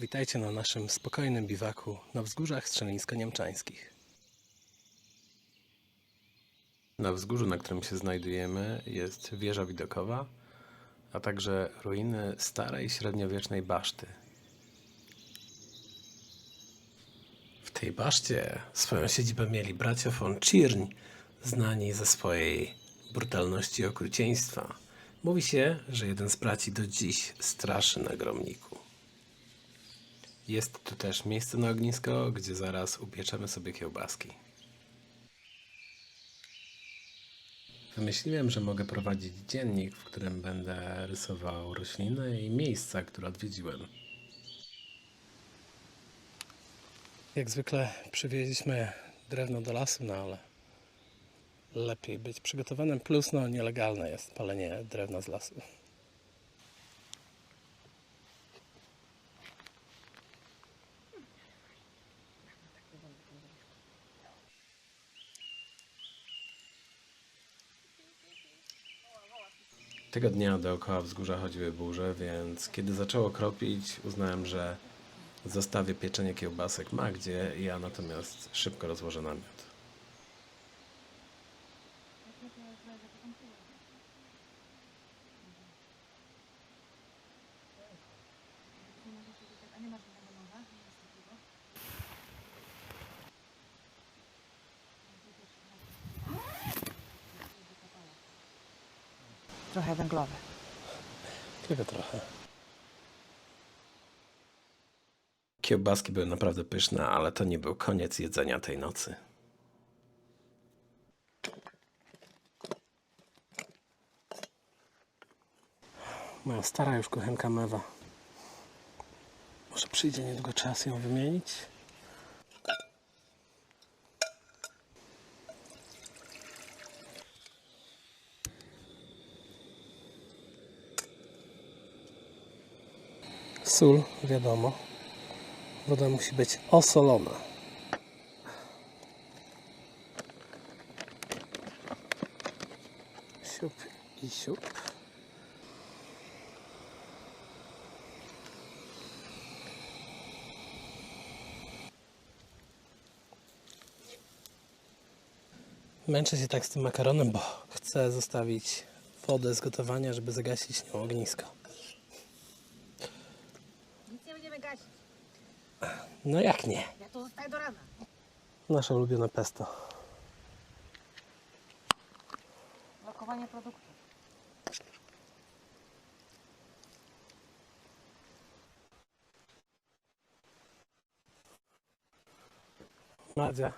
Witajcie na naszym spokojnym biwaku na wzgórzach Strzelińsko-Niemczańskich. Na wzgórzu, na którym się znajdujemy, jest wieża widokowa, a także ruiny starej średniowiecznej baszty. W tej baszcie swoją siedzibę mieli bracia von Czirń, znani ze swojej brutalności i okrucieństwa. Mówi się, że jeden z braci do dziś straszy na gromniku. Jest tu też miejsce na ognisko, gdzie zaraz upieczemy sobie kiełbaski. Wymyśliłem, że mogę prowadzić dziennik, w którym będę rysował rośliny i miejsca, które odwiedziłem. Jak zwykle przywieźliśmy drewno do lasu, no ale lepiej być przygotowanym. Plus, no, nielegalne jest palenie drewna z lasu. Tego dnia dookoła wzgórza chodziły burze, więc kiedy zaczęło kropić, uznałem, że zostawię pieczenie kiełbasek Magdzie, ja natomiast szybko rozłożę namiot. Trochę węglowe. Tylko trochę. Kiełbaski były naprawdę pyszne, ale to nie był koniec jedzenia tej nocy. Moja stara już kuchenka mewa. Może przyjdzie niedługo czas ją wymienić? Sól, wiadomo. Woda musi być osolona. Siup i siup. Męczę się tak z tym makaronem, bo chcę zostawić wodę z gotowania, żeby zagasić nią ognisko. No jak nie? Ja to zostaję do rana. Nasze ulubione pesto. Lokowanie produktu. Madzia.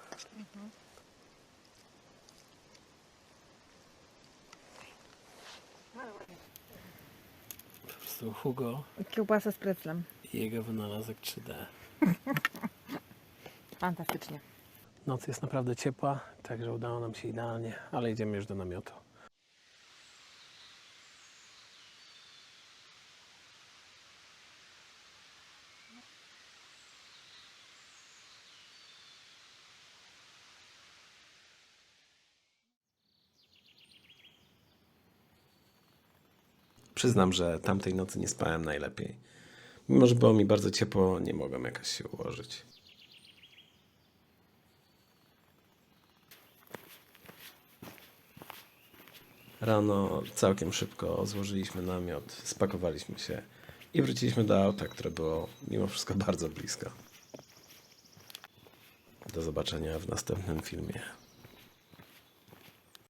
Po prostu Hugo Kiełbasa z preclem. i jego wynalazek 3D. Fantastycznie. Noc jest naprawdę ciepła, także udało nam się idealnie, ale idziemy już do namiotu. Przyznam, że tamtej nocy nie spałem najlepiej. Mimo, że było mi bardzo ciepło, nie mogłem jakoś się ułożyć. Rano całkiem szybko złożyliśmy namiot, spakowaliśmy się i wróciliśmy do auta, które było mimo wszystko bardzo blisko. Do zobaczenia w następnym filmie.